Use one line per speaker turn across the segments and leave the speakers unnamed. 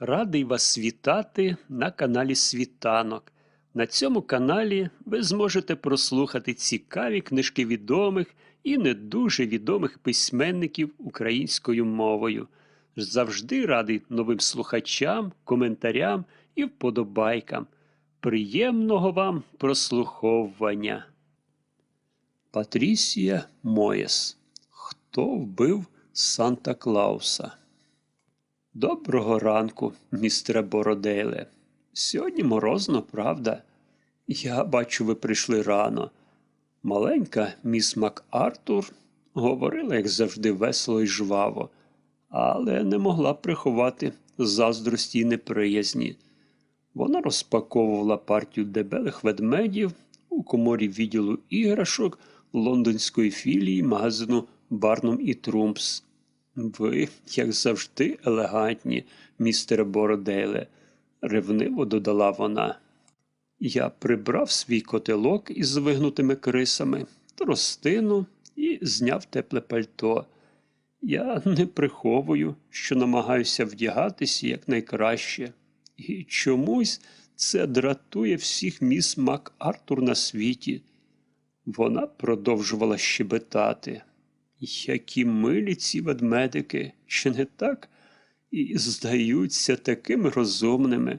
Радий вас вітати на каналі Світанок. На цьому каналі ви зможете прослухати цікаві книжки відомих і не дуже відомих письменників українською мовою. Завжди радий новим слухачам, коментарям і вподобайкам. Приємного вам прослуховування. Патрісія Моєс. Хто вбив Санта Клауса? Доброго ранку, містере Бородейле. Сьогодні морозно, правда? Я бачу, ви прийшли рано. Маленька міс МакАртур говорила, як завжди, весело і жваво, але не могла приховати заздрості й неприязні. Вона розпаковувала партію дебелих ведмедів у коморі відділу іграшок лондонської філії магазину Барнум і Трумпс. Ви, як завжди, елегантні, містере Бородейле, ревниво додала вона. Я прибрав свій котелок із вигнутими крисами, тростину і зняв тепле пальто. Я не приховую, що намагаюся вдягатися якнайкраще. І чомусь це дратує всіх міс Мак Артур на світі. Вона продовжувала щебетати. Які милі ці ведмедики, чи не так? І здаються такими розумними.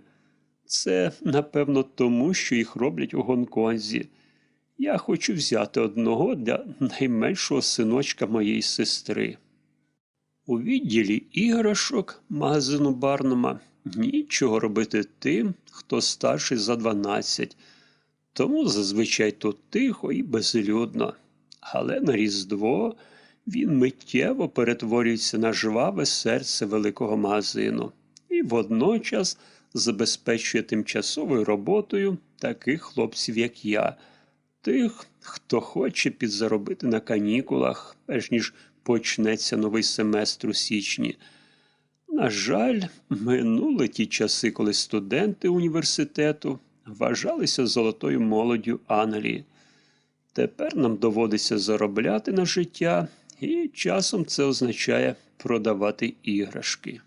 Це, напевно, тому, що їх роблять у Гонконзі. Я хочу взяти одного для найменшого синочка моєї сестри. У відділі іграшок магазину Барнума нічого робити тим, хто старший за 12, тому зазвичай тут тихо і безлюдно. Але на Різдво він миттєво перетворюється на жваве серце великого магазину і водночас забезпечує тимчасовою роботою таких хлопців, як я, тих, хто хоче підзаробити на канікулах, перш ніж почнеться новий семестр у січні. На жаль, минули ті часи, коли студенти університету вважалися золотою молоддю Англії. Тепер нам доводиться заробляти на життя, і часом це означає продавати іграшки.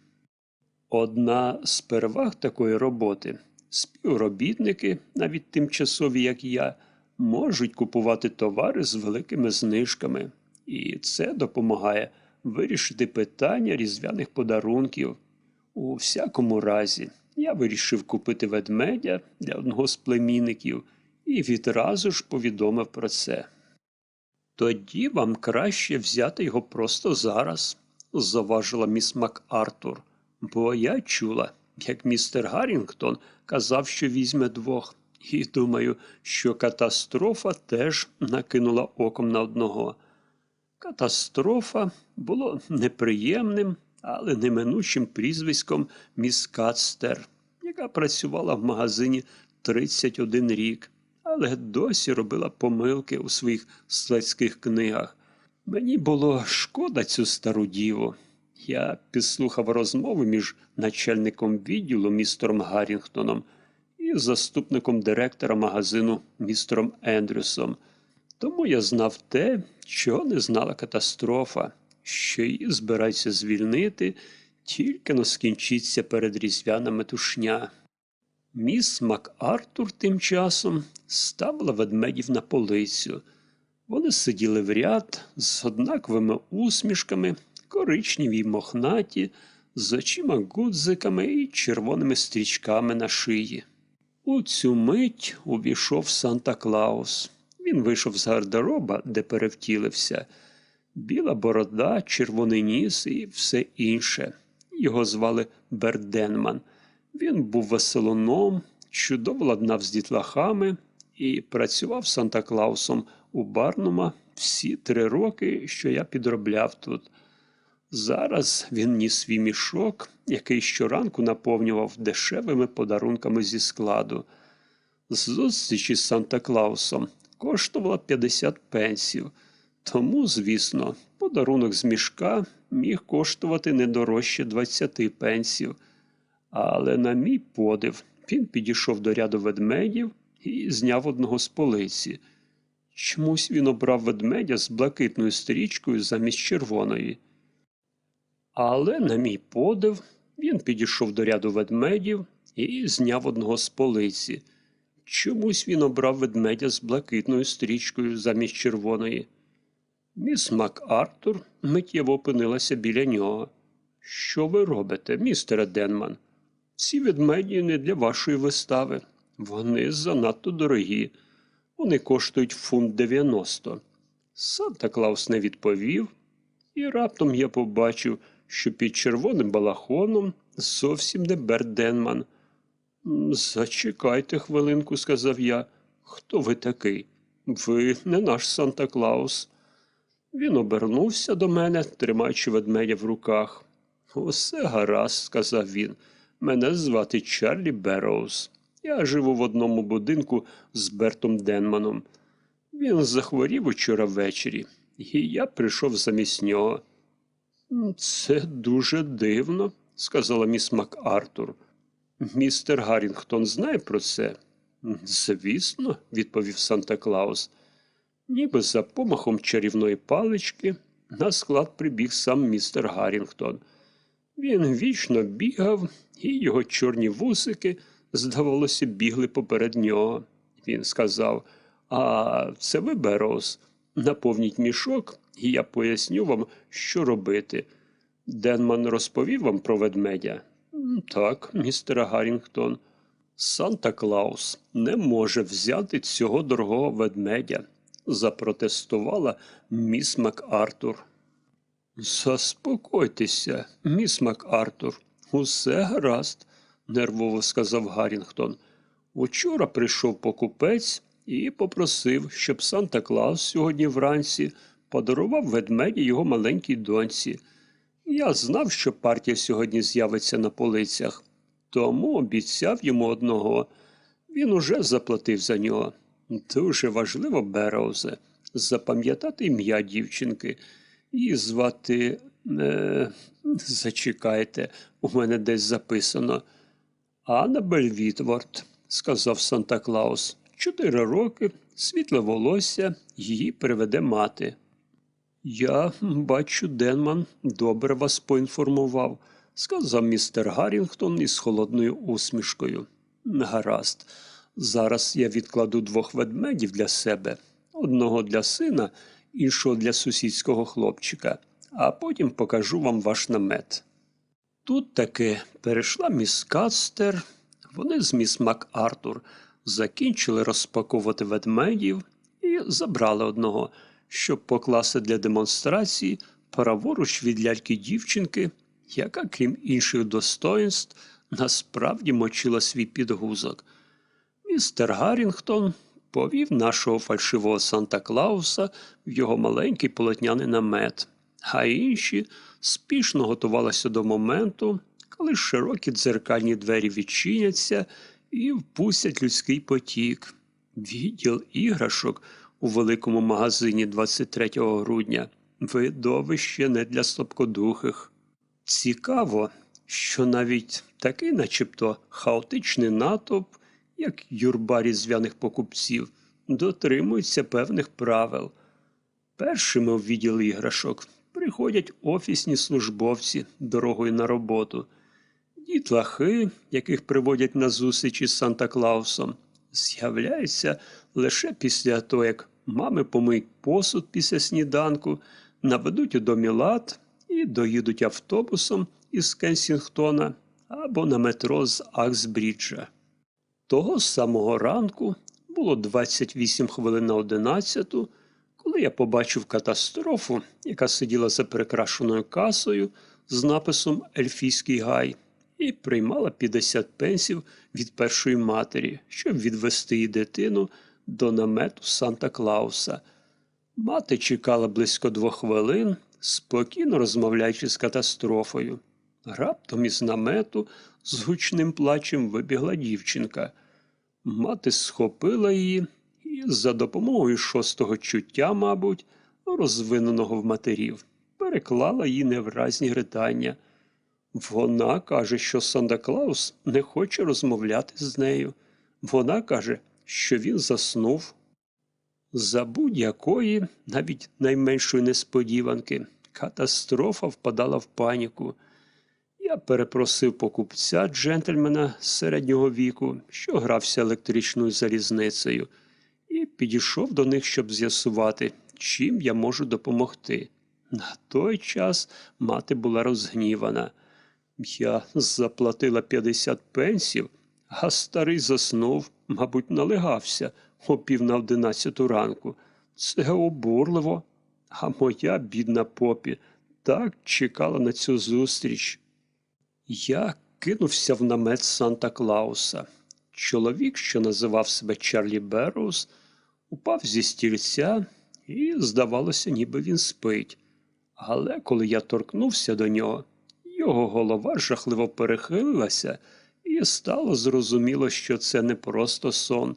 Одна з переваг такої роботи співробітники, навіть тимчасові, як я, можуть купувати товари з великими знижками, і це допомагає вирішити питання різдвяних подарунків. У всякому разі, я вирішив купити ведмедя для одного з племінників і відразу ж повідомив про це. Тоді вам краще взяти його просто зараз, заважила міс МакАртур, бо я чула, як містер Гаррінгтон казав, що візьме двох, і думаю, що катастрофа теж накинула оком на одного. Катастрофа було неприємним, але неминучим прізвиськом міс Кацтер, яка працювала в магазині 31 рік, але досі робила помилки у своїх слецьких книгах. Мені було шкода цю стару діву. Я підслухав розмову між начальником відділу містером Гаррінгтоном і заступником директора магазину містером Ендрюсом. Тому я знав те, чого не знала катастрофа, що її збираються звільнити, тільки но скінчиться передріздвяна метушня. Міс МакАртур тим часом ставила ведмедів на полицю. Вони сиділи в ряд з однаковими усмішками, коричневі й мохнаті, з очима гудзиками і червоними стрічками на шиї. У цю мить увійшов Санта Клаус. Він вийшов з гардероба, де перевтілився. Біла борода, червоний ніс і все інше. Його звали Берденман. Він був веселоном, чудово ладнав з дітлахами і працював Санта Клаусом у Барнума всі три роки, що я підробляв тут. Зараз він ніс свій мішок, який щоранку наповнював дешевими подарунками зі складу. Зустрічі з Санта Клаусом коштувала 50 пенсів, тому, звісно, подарунок з мішка міг коштувати не дорожче 20 пенсів. Але, на мій подив, він підійшов до ряду ведмедів і зняв одного з полиці. Чомусь він обрав ведмедя з блакитною стрічкою замість червоної. Але, на мій подив, Він підійшов до ряду ведмедів і зняв одного з полиці. Чомусь він обрав ведмедя з блакитною стрічкою замість червоної. Міс МакАртур миттєво опинилася біля нього. Що ви робите, містере Денман? Ці ведмеді не для вашої вистави. Вони занадто дорогі. Вони коштують фунт 90. Санта Клаус не відповів, і раптом я побачив, що під червоним балахоном зовсім не Берт Денман. «М, Зачекайте хвилинку, сказав я. Хто ви такий? Ви не наш Санта Клаус. Він обернувся до мене, тримаючи ведмедя в руках. Усе гаразд, сказав він. Мене звати Чарлі Берроуз. Я живу в одному будинку з Бертом Денманом. Він захворів учора ввечері, і я прийшов замість нього. Це дуже дивно, сказала міс МакАртур. Містер Гаррінгтон знає про це? Звісно, відповів Санта Клаус. Ніби за помахом чарівної палички на склад прибіг сам містер Гаррінгтон. Він вічно бігав, і його чорні вусики, здавалося, бігли поперед нього. Він сказав: А це ви, Бероуз, наповніть мішок, і я поясню вам, що робити. Денман розповів вам про ведмедя? Так, містер Гаррінгтон. Санта Клаус не може взяти цього дорогого ведмедя, запротестувала міс МакАртур. Заспокойтеся, міс МакАртур, усе гаразд, нервово сказав Гаррінгтон. Учора прийшов покупець і попросив, щоб Санта Клаус сьогодні вранці подарував ведмеді його маленькій доньці. Я знав, що партія сьогодні з'явиться на полицях, тому обіцяв йому одного. Він уже заплатив за нього. Дуже важливо, Бероузе, запам'ятати ім'я дівчинки. Її звати. Е, зачекайте, у мене десь записано. Аннабель Вітворд, сказав Санта Клаус. Чотири роки, світле волосся, її приведе мати. Я бачу, Денман добре вас поінформував, сказав містер Гаррінгтон із холодною усмішкою. Гаразд, зараз я відкладу двох ведмедів для себе, одного для сина, іншого для сусідського хлопчика, а потім покажу вам ваш намет. Тут таки перейшла міс Кастер, вони з міс МакАртур закінчили розпаковувати ведмедів і забрали одного, щоб покласти для демонстрації праворуч від ляльки дівчинки, яка, крім інших достоїнств, насправді мочила свій підгузок. Містер Гаррінгтон повів нашого фальшивого Санта Клауса в його маленький полотняний намет, а інші спішно готувалися до моменту, коли широкі дзеркальні двері відчиняться і впустять людський потік. Відділ іграшок у великому магазині 23 грудня видовище не для слабкодухих. Цікаво, що навіть такий, начебто, хаотичний натовп, як юрба різдвяних покупців, дотримується певних правил. Першими в відділ іграшок приходять офісні службовці дорогою на роботу. Дітлахи, яких приводять на зустрічі з Санта Клаусом, з'являються лише після того, як мами помиють посуд після сніданку, наведуть у домі лад і доїдуть автобусом із Кенсінгтона або на метро з Аксбріджа. Того самого ранку було 28 хвилин на 11, коли я побачив катастрофу, яка сиділа за прикрашеною касою з написом Ельфійський гай і приймала 50 пенсів від першої матері, щоб відвести її дитину до намету Санта Клауса. Мати чекала близько двох хвилин, спокійно розмовляючи з катастрофою. Раптом із намету з гучним плачем вибігла дівчинка. Мати схопила її і за допомогою шостого чуття, мабуть, розвиненого в матерів, переклала її невразні ридання. Вона каже, що Санта Клаус не хоче розмовляти з нею. Вона каже, що він заснув. За будь-якої, навіть найменшої несподіванки, катастрофа впадала в паніку. Я перепросив покупця джентльмена середнього віку, що грався електричною залізницею, і підійшов до них, щоб з'ясувати, чим я можу допомогти. На той час мати була розгнівана. Я заплатила 50 пенсів, а старий заснув, мабуть, налегався о пів на одинадцяту ранку. Це обурливо. А моя бідна попі так чекала на цю зустріч. Я кинувся в намет Санта Клауса. Чоловік, що називав себе Чарлі Берроуз, упав зі стільця і, здавалося, ніби він спить. Але коли я торкнувся до нього, його голова жахливо перехилилася, і стало зрозуміло, що це не просто сон.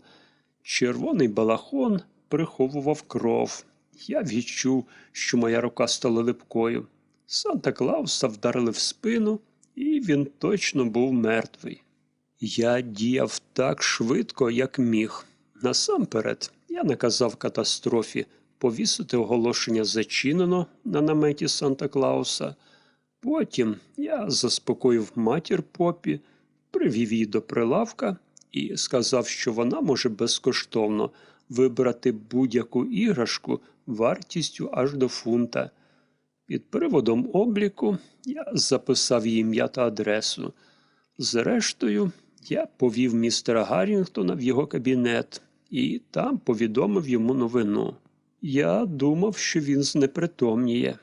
Червоний балахон приховував кров. Я відчув, що моя рука стала липкою. Санта Клауса вдарили в спину, і він точно був мертвий. Я діяв так швидко, як міг. Насамперед, я наказав катастрофі повісити оголошення зачинено на наметі Санта Клауса. Потім я заспокоїв матір попі, привів її до прилавка і сказав, що вона може безкоштовно вибрати будь-яку іграшку вартістю аж до фунта. Під приводом обліку я записав її ім'я та адресу. Зрештою, я повів містера Гаррінгтона в його кабінет і там повідомив йому новину. Я думав, що він знепритомніє.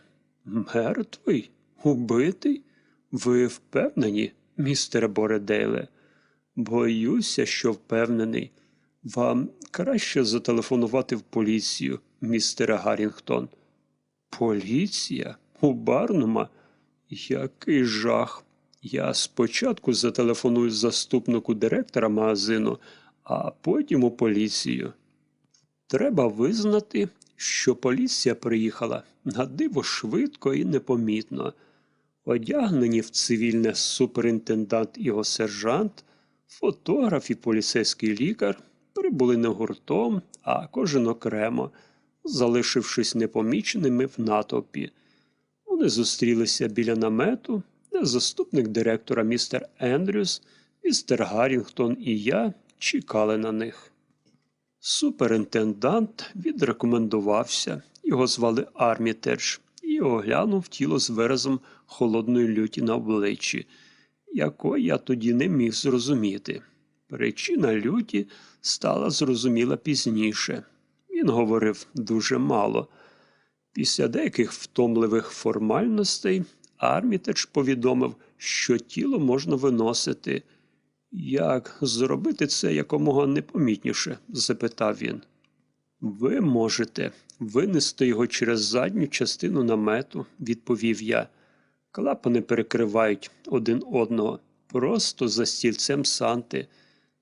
Мертвий? Убитий? Ви впевнені, містере Боредейле? Боюся, що впевнений. Вам краще зателефонувати в поліцію, містере Гаррінгтон. Поліція? У Барнума? Який жах. Я спочатку зателефоную заступнику директора магазину, а потім у поліцію. Треба визнати, що поліція приїхала на диво швидко і непомітно. Одягнені в цивільне суперінтендант і його сержант, фотограф і поліцейський лікар прибули не гуртом, а кожен окремо, залишившись непоміченими в натовпі. Вони зустрілися біля намету, де заступник директора містер Ендрюс, містер Гаррінгтон і я чекали на них. Суперінтендант відрекомендувався, його звали Армітедж, і оглянув тіло з виразом холодної люті на обличчі, якої я тоді не міг зрозуміти. Причина люті стала зрозуміла пізніше. Він говорив дуже мало. Після деяких втомливих формальностей Армітедж повідомив, що тіло можна виносити. Як зробити це якомога непомітніше? запитав він. Ви можете винести його через задню частину намету, відповів я. Клапани перекривають один одного, просто за стільцем санти,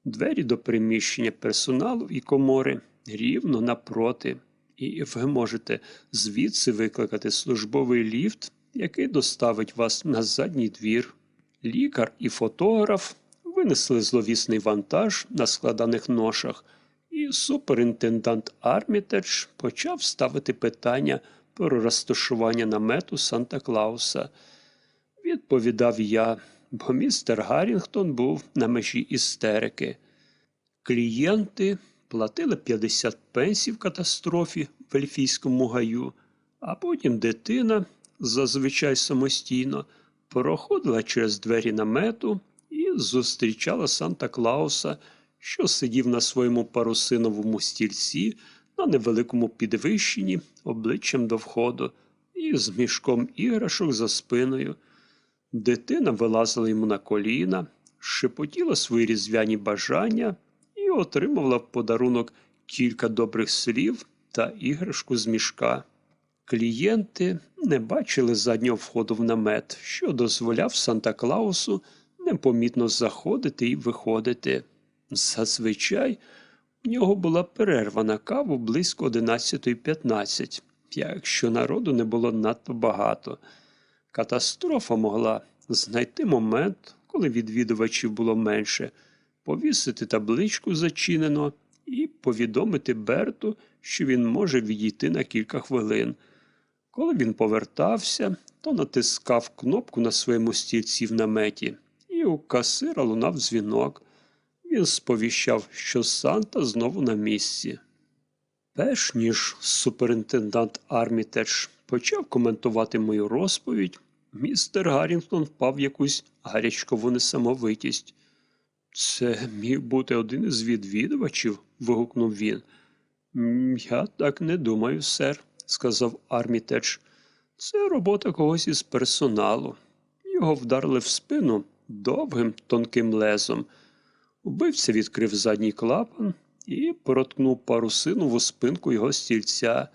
двері до приміщення персоналу і комори рівно напроти. І ви можете звідси викликати службовий ліфт, який доставить вас на задній двір. Лікар і фотограф винесли зловісний вантаж на складаних ношах, і суперінтендант Армітедж почав ставити питання про розташування намету Санта Клауса. Відповідав я, бо містер Гаррінгтон був на межі істерики. Клієнти платили 50 пенсів катастрофі в Ельфійському гаю, а потім дитина, зазвичай самостійно, проходила через двері намету зустрічала Санта Клауса, що сидів на своєму парусиновому стільці на невеликому підвищенні обличчям до входу і з мішком іграшок за спиною. Дитина вилазила йому на коліна, шепотіла свої різдвяні бажання і отримувала в подарунок кілька добрих слів та іграшку з мішка. Клієнти не бачили заднього входу в намет, що дозволяв Санта Клаусу непомітно заходити і виходити. Зазвичай у нього була перерва на каву близько 11.15, якщо народу не було надто багато. Катастрофа могла знайти момент, коли відвідувачів було менше, повісити табличку зачинено і повідомити Берту, що він може відійти на кілька хвилин. Коли він повертався, то натискав кнопку на своєму стільці в наметі, і у касира лунав дзвінок. Він сповіщав, що Санта знову на місці. Перш ніж суперінтендант Армітедж почав коментувати мою розповідь, містер Гаррінгтон впав в якусь гарячкову несамовитість. Це міг бути один із відвідувачів, вигукнув він. Я так не думаю, сер, сказав Армітедж. Це робота когось із персоналу. Його вдарили в спину довгим тонким лезом. Убивця відкрив задній клапан і проткнув парусинову спинку його стільця.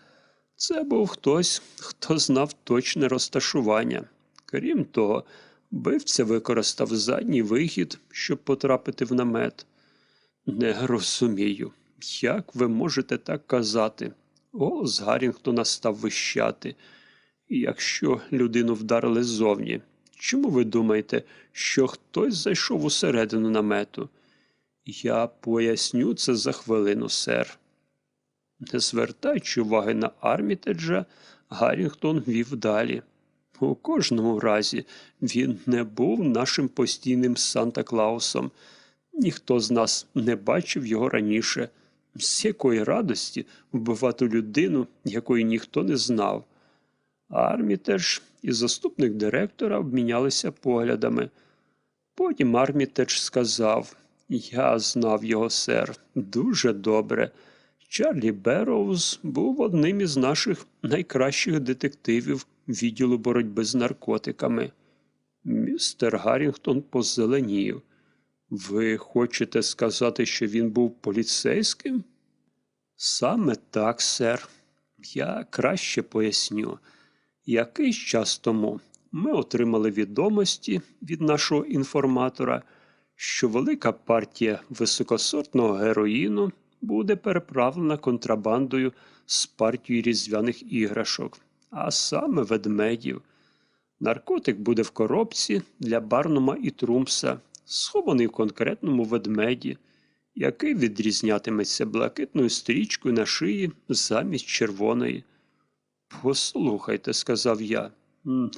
Це був хтось, хто знав точне розташування. Крім того, вбивця використав задній вихід, щоб потрапити в намет. Не розумію, як ви можете так казати? Голос Гаррінгтона став вищати. Якщо людину вдарили ззовні, чому ви думаєте, що хтось зайшов усередину намету? Я поясню це за хвилину, сер. Не звертаючи уваги на Армітеджа, Гаррінгтон вів далі. У кожному разі він не був нашим постійним Санта Клаусом. Ніхто з нас не бачив його раніше. З якої радості вбивати людину, якої ніхто не знав. Армітедж і заступник директора обмінялися поглядами. Потім Армітедж сказав Я знав його, сер, дуже добре. Чарлі Берроуз був одним із наших найкращих детективів відділу боротьби з наркотиками. Містер Гаррінгтон позеленів. Ви хочете сказати, що він був поліцейським? Саме так, сер. Я краще поясню. Якийсь час тому ми отримали відомості від нашого інформатора, що велика партія високосортного героїну буде переправлена контрабандою з партією різдвяних іграшок, а саме ведмедів. Наркотик буде в коробці для Барнума і Трумса, схований в конкретному ведмеді, який відрізнятиметься блакитною стрічкою на шиї замість червоної. Послухайте, сказав я,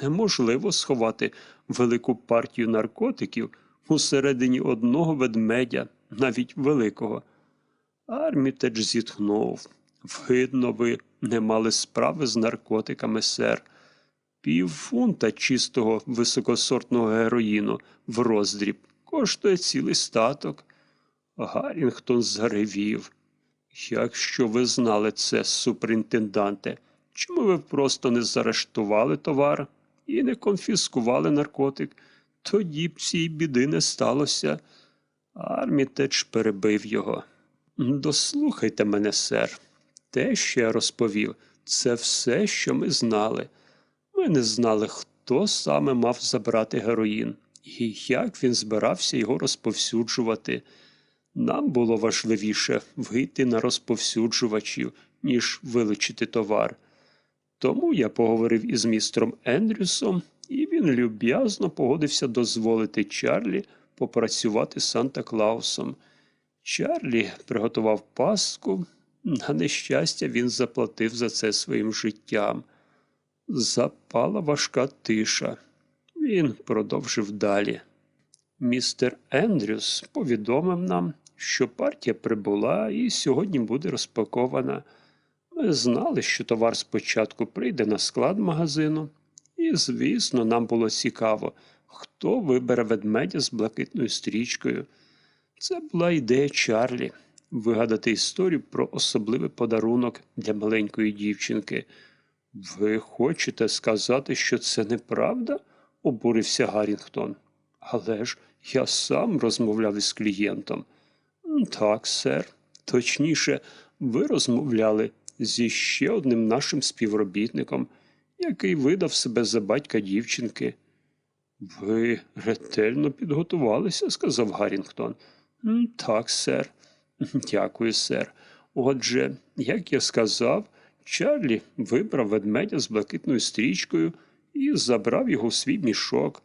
неможливо сховати велику партію наркотиків усередині одного ведмедя, навіть великого. Армітедж зітхнув. Видно, ви не мали справи з наркотиками, сер. Пів фунта чистого високосортного героїну в роздріб коштує цілий статок. Гаррінгтон заревів. Якщо ви знали це, суперінтенданте, чому ви просто не заарештували товар і не конфіскували наркотик? Тоді б цієї біди не сталося. Армітедж перебив його. Дослухайте мене, сер. Те, що я розповів, це все, що ми знали. Ми не знали, хто саме мав забрати героїн і як він збирався його розповсюджувати. Нам було важливіше вийти на розповсюджувачів, ніж вилучити товар. Тому я поговорив із містером Ендрюсом, і він люб'язно погодився дозволити Чарлі попрацювати Санта Клаусом. Чарлі приготував паску. На нещастя, він заплатив за це своїм життям. Запала важка тиша. Він продовжив далі. Містер Ендрюс повідомив нам, що партія прибула і сьогодні буде розпакована. Ми знали, що товар спочатку прийде на склад магазину, і, звісно, нам було цікаво, хто вибере ведмедя з блакитною стрічкою. Це була ідея Чарлі вигадати історію про особливий подарунок для маленької дівчинки. Ви хочете сказати, що це неправда? обурився Гаррінгтон. Але ж я сам розмовляв із клієнтом. Так, сер. Точніше, ви розмовляли зі ще одним нашим співробітником, який видав себе за батька дівчинки. Ви ретельно підготувалися, сказав Гаррінгтон. Так, сер. Дякую, сер. Отже, як я сказав, Чарлі вибрав ведмедя з блакитною стрічкою і забрав його в свій мішок.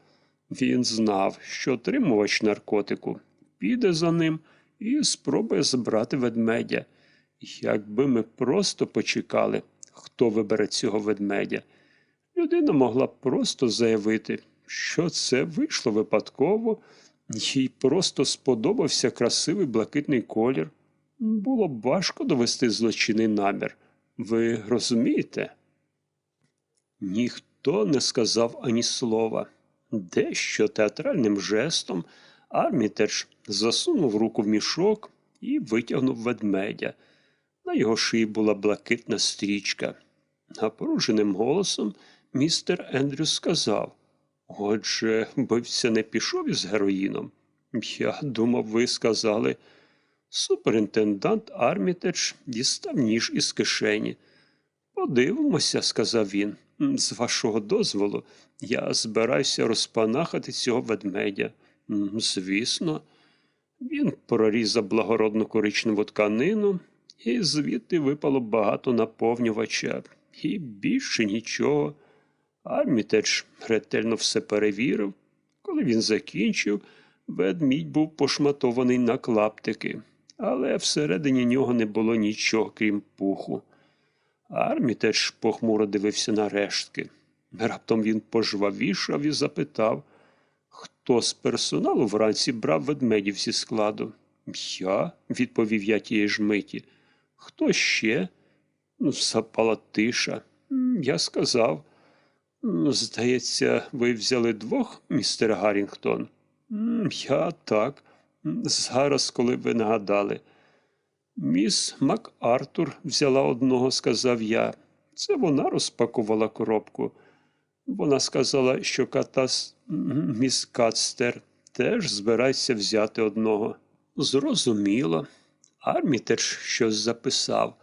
Він знав, що отримувач наркотику піде за ним і спробує збрати ведмедя. Якби ми просто почекали, хто вибере цього ведмедя, Людина могла просто заявити, що це вийшло випадково, їй просто сподобався красивий блакитний колір. Було б важко довести злочинний намір. Ви розумієте? Ніхто не сказав ані слова. Дещо театральним жестом Армітедж засунув руку в мішок і витягнув ведмедя. На його шиї була блакитна стрічка. Напруженим голосом містер Ендрюс сказав Отже, вбивця не пішов із героїном. Я думав, ви сказали. Суперінтендант Армітедж дістав ніж із кишені. Подивимося, сказав він. З вашого дозволу, я збираюся розпанахати цього ведмедя. Звісно, він прорізав благородну коричневу тканину, і звідти випало багато наповнювача, і більше нічого. Армітедж ретельно все перевірив. Коли він закінчив, ведмідь був пошматований на клаптики, але всередині нього не було нічого, крім пуху. Армітедж похмуро дивився на рештки. Раптом він пожвавішав і запитав, хто з персоналу вранці брав ведмедів зі складу. Я, відповів я тієї ж миті. Хто ще? Ну, Запала тиша. Я сказав. «Ну, Здається, ви взяли двох, містер Гаррінгтон? Я так. Зараз, коли ви нагадали. Міс МакАртур взяла одного, сказав я. Це вона розпакувала коробку. Вона сказала, що катас міс Кацтер теж збирається взяти одного. Зрозуміло. Армітедж щось записав.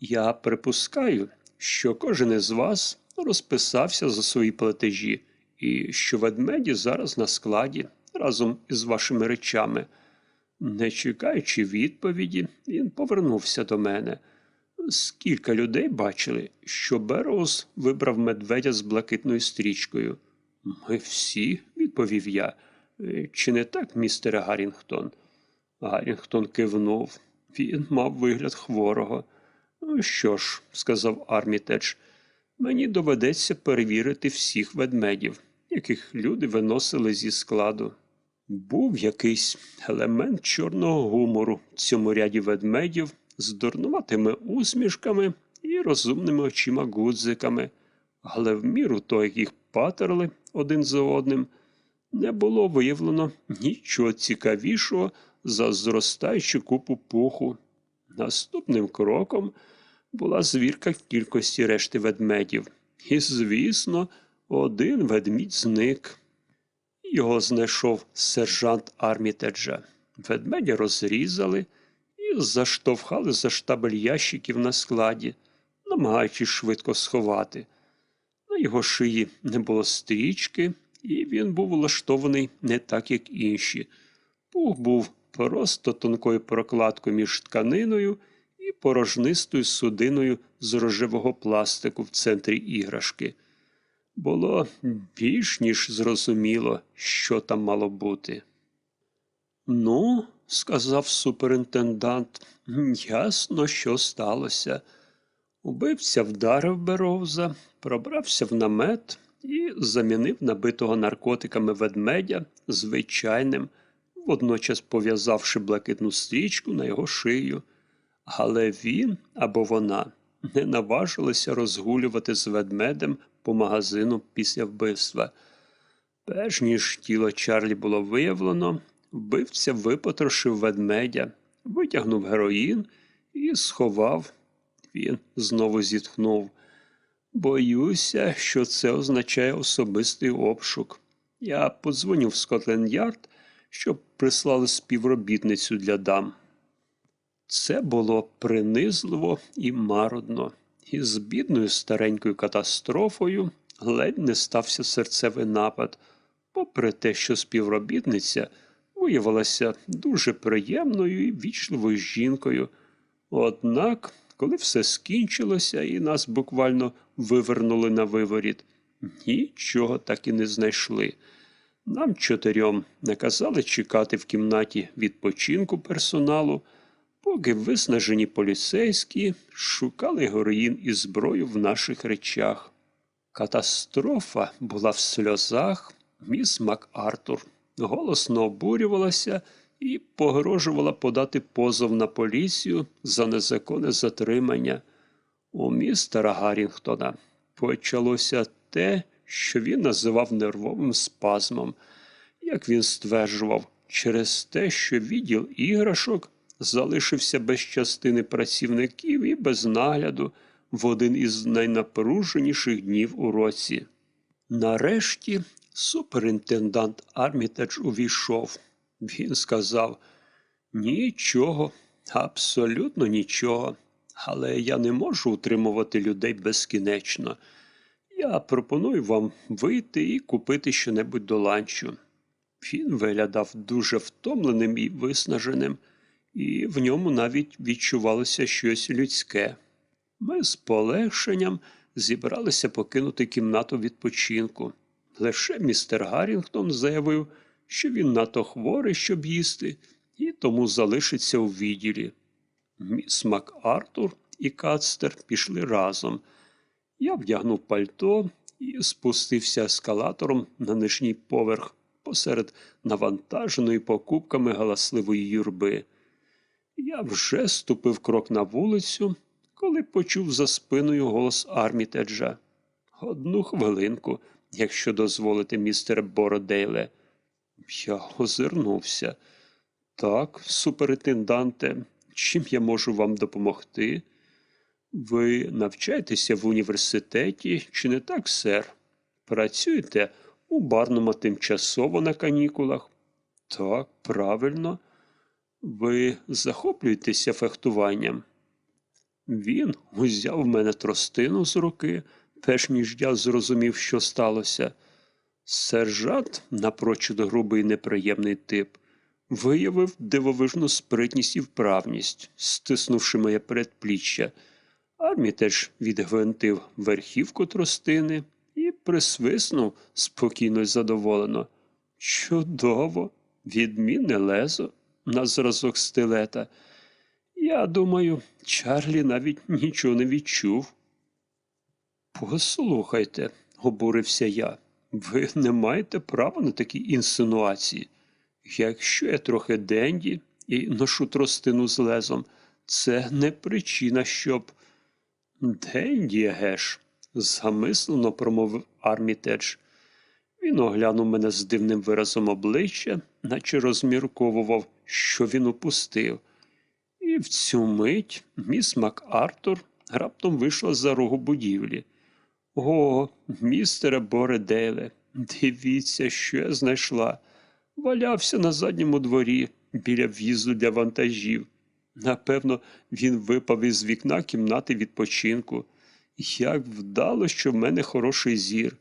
Я припускаю, що кожен із вас розписався за свої платежі, і що ведмеді зараз на складі разом із вашими речами. Не чекаючи відповіді, він повернувся до мене. Скільки людей бачили, що Бероуз вибрав медведя з блакитною стрічкою? Ми всі, відповів я. «Е, Чи не так, містере Гаррінгтон? Гаррінгтон кивнув. Він мав вигляд хворого. Ну що ж, сказав Армітедж, мені доведеться перевірити всіх ведмедів, яких люди виносили зі складу. Був якийсь елемент чорного гумору в цьому ряді ведмедів з дурнуватими усмішками і розумними очима гудзиками, але в міру того, як їх патерли один за одним, не було виявлено нічого цікавішого за зростаючу купу пуху. Наступним кроком була звірка кількості решти ведмедів. І, звісно, один ведмідь зник. Його знайшов сержант Армітеджа. Ведмедя розрізали і заштовхали за штабель ящиків на складі, намагаючись швидко сховати. На його шиї не було стрічки, і він був влаштований не так, як інші. Пух був просто тонкою прокладкою між тканиною і порожнистою судиною з рожевого пластику в центрі іграшки. Було більш ніж зрозуміло, що там мало бути. Ну, сказав суперінтендант, ясно, що сталося. Убивця вдарив Бероуза, пробрався в намет і замінив набитого наркотиками ведмедя звичайним, водночас пов'язавши блакитну стрічку на його шию. Але він або вона не наважилися розгулювати з ведмедем по магазину після вбивства. Перш ніж тіло Чарлі було виявлено, вбивця випотрошив ведмедя, витягнув героїн і сховав. Він знову зітхнув. Боюся, що це означає особистий обшук. Я подзвонив в Скотленд-Ярд, щоб прислали співробітницю для дам. Це було принизливо і марудно, і з бідною старенькою катастрофою ледь не стався серцевий напад, попри те, що співробітниця виявилася дуже приємною і вічливою жінкою. Однак, коли все скінчилося і нас буквально вивернули на виворіт, нічого так і не знайшли. Нам чотирьом наказали чекати в кімнаті відпочинку персоналу, поки виснажені поліцейські шукали героїн і зброю в наших речах. Катастрофа була в сльозах. Міс МакАртур голосно обурювалася і погрожувала подати позов на поліцію за незаконне затримання. У містера Гаррінгтона почалося те, що він називав нервовим спазмом, як він стверджував, через те, що відділ іграшок залишився без частини працівників і без нагляду в один із найнапруженіших днів у році. Нарешті суперінтендант Армітедж увійшов. Він сказав нічого, абсолютно нічого. Але я не можу утримувати людей безкінечно. Я пропоную вам вийти і купити щонебудь до ланчу. Він виглядав дуже втомленим і виснаженим, і в ньому навіть відчувалося щось людське. Ми з полегшенням зібралися покинути кімнату відпочинку. Лише містер Гаррінгтон заявив, що він надто хворий, щоб їсти, і тому залишиться у відділі. Міс МакАртур і Кацтер пішли разом. Я вдягнув пальто і спустився ескалатором на нижній поверх посеред навантаженої покупками галасливої юрби. Я вже ступив крок на вулицю, коли почув за спиною голос Армітеджа. Одну хвилинку, якщо дозволите, містере Бородейле. Я озирнувся. Так, суперінтенданте, чим я можу вам допомогти? Ви навчаєтеся в університеті, чи не так, сер? Працюєте у барному тимчасово на канікулах? Так, правильно. Ви захоплюєтеся фехтуванням? Він узяв мене тростину з руки, перш ніж я зрозумів, що сталося. Сержант, напрочуд грубий неприємний тип, виявив дивовижну спритність і вправність, стиснувши моє передпліччя. Армі теж відгвинтив верхівку тростини і присвиснув спокійно й задоволено. Чудово, відмінне лезо на зразок стилета. Я думаю, Чарлі навіть нічого не відчув. Послухайте, обурився я, ви не маєте права на такі інсинуації. Якщо я трохи денді і ношу тростину з лезом, це не причина, щоб. Денді, геш, замислено промовив Армітедж. Він оглянув мене з дивним виразом обличчя, наче розмірковував, що він упустив. І в цю мить міс МакАртур раптом вийшла за рогу будівлі. О, містере Боредейле, дивіться, що я знайшла. Валявся на задньому дворі біля в'їзду для вантажів. Напевно, він випав із вікна кімнати відпочинку. Як вдало, що в мене хороший зір.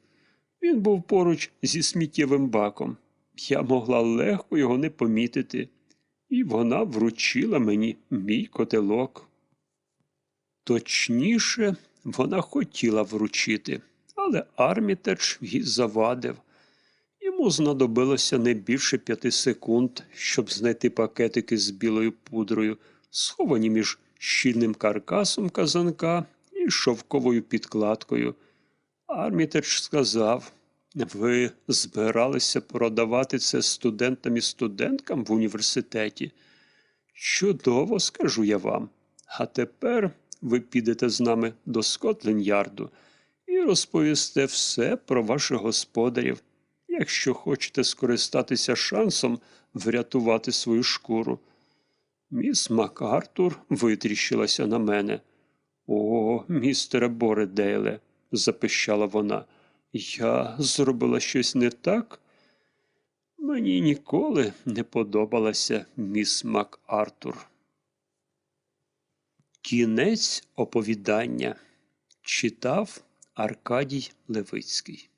Він був поруч зі сміттєвим баком. Я могла легко його не помітити, і вона вручила мені мій котелок. Точніше, вона хотіла вручити, але Армітедж їй завадив. Йому знадобилося не більше п'яти секунд, щоб знайти пакетики з білою пудрою, сховані між щільним каркасом казанка і шовковою підкладкою. Армітедж сказав, ви збиралися продавати це студентам і студенткам в університеті. Чудово, скажу я вам. А тепер ви підете з нами до Скотленд-Ярду і розповісте все про ваших господарів, якщо хочете скористатися шансом врятувати свою шкуру. Міс МакАртур витріщилася на мене. О, містере Боредейле, запищала вона, я зробила щось не так. Мені ніколи не подобалася міс МакАртур. Кінець оповідання читав Аркадій Левицький